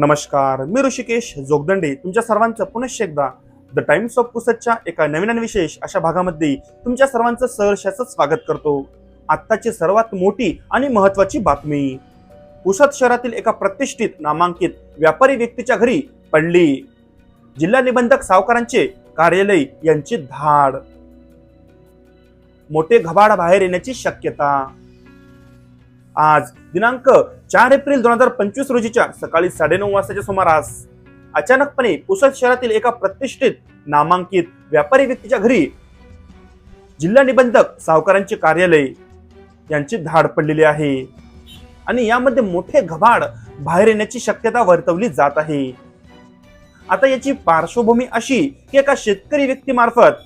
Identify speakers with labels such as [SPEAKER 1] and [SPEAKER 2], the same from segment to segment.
[SPEAKER 1] नमस्कार मी ऋषिकेश जोगदंडे. तुमच्या सर्वांचं पुनश्च एकदा द टाइम्स ऑफ पुसतच्या एका नवीन आणि विशेष अशा भागामध्ये तुमच्या सर्वांचं सहर्षाचं स्वागत करतो. आत्ताची सर्वात मोठी आणि महत्वाची बातमी. पुसद शहरातील एका प्रतिष्ठित नामांकित व्यापारी व्यक्तीच्या घरी पडली. जिल्हा निबंधक सावकारांचे कार्यालय यांची धाड. मोठे घबाड बाहेर येण्याची शक्यता. आज दिनांक चार एप्रिल दोन हजार पंचवीस रोजीच्या सकाळी साडेनऊ वाजताच्या सुमारास अचानकपणे पुसद शहरातील एका प्रतिष्ठित नामांकित व्यापारी व्यक्तीच्या घरी जिल्हा निबंधक सावकारांचे कार्यालय यांची धाड पडलेली आहे. आणि यामध्ये मोठे घबाड बाहेर येण्याची शक्यता वर्तवली जात आहे. आता याची पार्श्वभूमी अशी की एका शेतकरी व्यक्तीमार्फत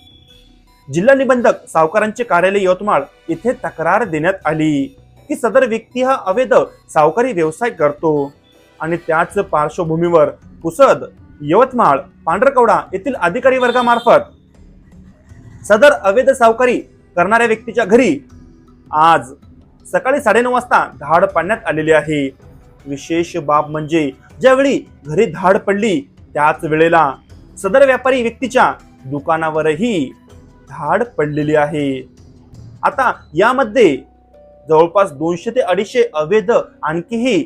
[SPEAKER 1] जिल्हा निबंधक सावकारांचे कार्यालय यवतमाळ येथे तक्रार देण्यात आली. की सदर व्यक्ती हा अवैध सावकारी व्यवसाय करतो. आणि त्याच पार्श्वभूमीवर पुसद यवतमाळ पांढरकवडा येथील अधिकारी वर्गामार्फत सदर अवैध सावकारी करणाऱ्या व्यक्तीच्या घरी आज सकाळी साडेनऊ वाजता धाड पाडण्यात आलेली आहे. विशेष बाब म्हणजे ज्यावेळी घरी धाड पडली त्याच वेळेला सदर व्यापारी व्यक्तीच्या दुकानावरही धाड पडलेली आहे. आता यामध्ये जवळपास दोनशे ते अडीचशे अवैध आणखीही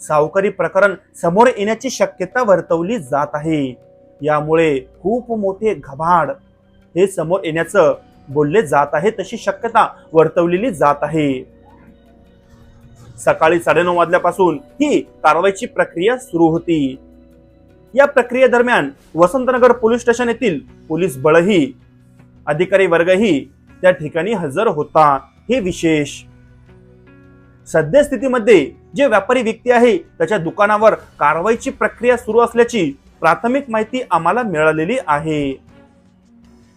[SPEAKER 1] सावकारी प्रकरण समोर येण्याची शक्यता वर्तवली जात आहे. यामुळे खूप मोठे घबाड हे समोर येण्याचं बोलले जात आहे तशी शक्यता वर्तवलेली जात आहे. सकाळी साडेनऊ वाजल्यापासून ही कारवाईची प्रक्रिया सुरू होती. या प्रक्रियेदरम्यान वसंतनगर पोलीस स्टेशन येथील पोलीस बळही अधिकारी वर्गही त्या ठिकाणी हजर होता. हे विशेष सद्यस्थितीमध्ये जे व्यापारी व्यक्ती आहे त्याच्या दुकानावर कारवाईची प्रक्रिया सुरू असल्याची प्राथमिक माहिती आम्हाला मिळालेली आहे.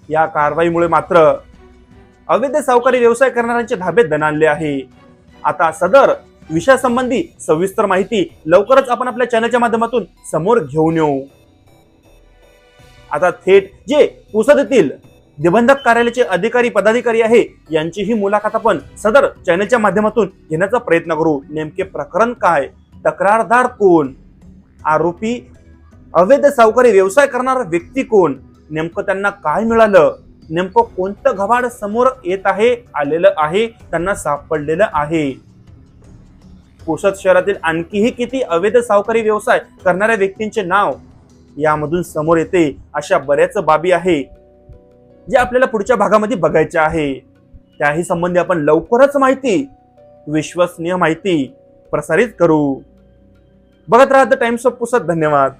[SPEAKER 1] या कारवाईमुळे मात्र अवैध सावकारी व्यवसाय करणाऱ्यांचे धाबे दणाणले आहे. आता सदर विषयासंबंधी सविस्तर माहिती लवकरच आपण आपल्या चॅनलच्या माध्यमातून समोर घेऊन येऊ. आता थेट जे पुसद येथील निबंधक कार्यालयाचे अधिकारी पदाधिकारी आहे यांचीही मुलाखत आपण सदर चॅनलच्या माध्यमातून घेण्याचा प्रयत्न करू. नेमके प्रकरण काय? तक्रारदार कोण? आरोपी अवैध सावकारी व्यवसाय करणारा व्यक्ती कोण? नेमकं त्यांना काय मिळालं? नेमकं कोणतं घबाड समोर येत आहे आलेलं आहे त्यांना सापडलेलं आहे? पुसद शहरातील आणखीही किती अवैध सावकारी व्यवसाय करणाऱ्या व्यक्तींचे नाव यामधून समोर येते अशा बऱ्याच बाबी आहे. जे आपल्याला पुढच्या भागामध्ये बघायचे आहे. त्याही संबंधी आपण लवकरच माहिती विश्वसनीय माहिती प्रसारित करू. बघत राहा द टाइम्स ऑफ पुसत. धन्यवाद.